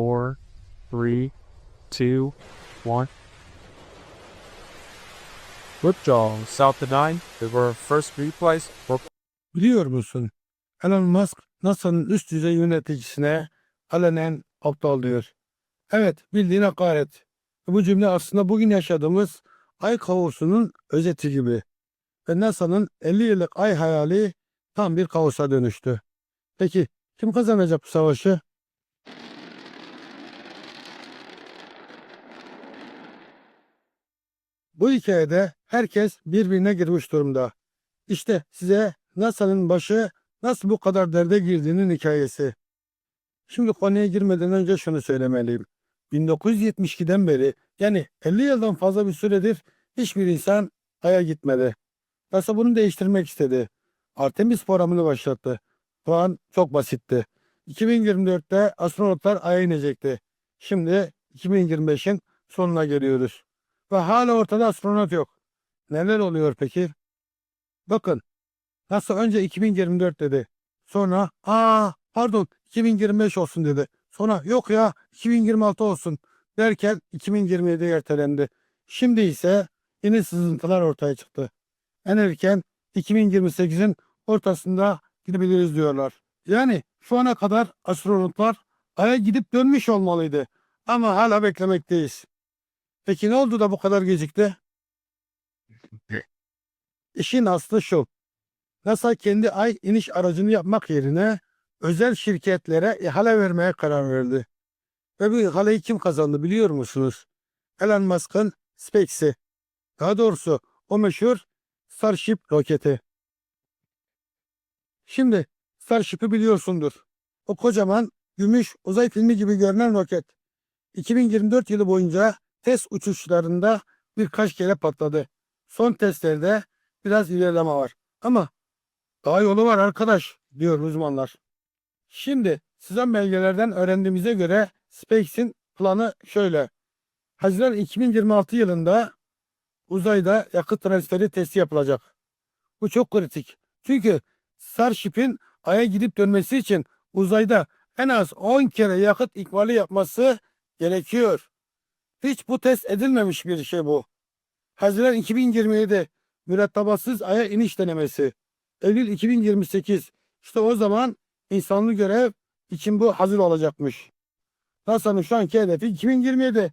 four, three, two, one. Job. South to nine. Were first replays for Biliyor musun? Elon Musk NASA'nın üst düzey yöneticisine alenen aptal diyor. Evet bildiğin hakaret. Bu cümle aslında bugün yaşadığımız ay kaosunun özeti gibi. Ve NASA'nın 50 yıllık ay hayali tam bir kaosa dönüştü. Peki kim kazanacak bu savaşı? Bu hikayede herkes birbirine girmiş durumda. İşte size NASA'nın başı nasıl bu kadar derde girdiğinin hikayesi. Şimdi konuya girmeden önce şunu söylemeliyim. 1972'den beri yani 50 yıldan fazla bir süredir hiçbir insan Ay'a gitmedi. NASA bunu değiştirmek istedi. Artemis programını başlattı. Plan çok basitti. 2024'te astronotlar Ay'a inecekti. Şimdi 2025'in sonuna geliyoruz. Ve hala ortada astronot yok. Neler oluyor peki? Bakın NASA önce 2024 dedi. Sonra aa pardon 2025 olsun dedi. Sonra yok ya 2026 olsun derken 2027 ertelendi. Şimdi ise yeni sızıntılar ortaya çıktı. En erken 2028'in ortasında gidebiliriz diyorlar. Yani şu ana kadar astronotlar Ay'a gidip dönmüş olmalıydı. Ama hala beklemekteyiz. Peki ne oldu da bu kadar gecikti? İşin aslı şu. NASA kendi ay iniş aracını yapmak yerine özel şirketlere ihale vermeye karar verdi. Ve bu ihaleyi kim kazandı biliyor musunuz? Elon Musk'ın SpaceX'i. Daha doğrusu o meşhur Starship roketi. Şimdi Starship'i biliyorsundur. O kocaman gümüş uzay filmi gibi görünen roket. 2024 yılı boyunca test uçuşlarında birkaç kere patladı. Son testlerde biraz ilerleme var. Ama daha yolu var arkadaş diyor uzmanlar. Şimdi sizden belgelerden öğrendiğimize göre SpaceX'in planı şöyle. Haziran 2026 yılında uzayda yakıt transferi testi yapılacak. Bu çok kritik. Çünkü Starship'in Ay'a gidip dönmesi için uzayda en az 10 kere yakıt ikmali yapması gerekiyor. Hiç bu test edilmemiş bir şey bu. Haziran 2027 mürettebatsız Ay'a iniş denemesi. Eylül 2028. İşte o zaman insanlı görev için bu hazır olacakmış. NASA'nın şu anki hedefi 2027.